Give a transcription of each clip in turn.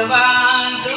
भगवान्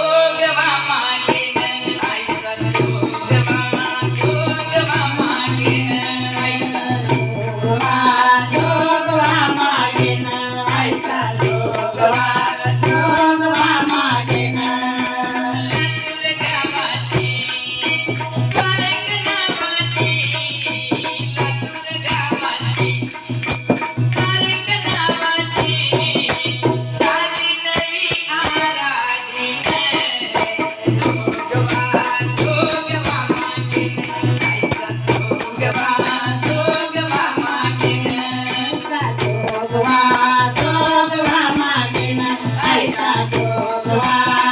Bye.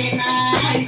नाही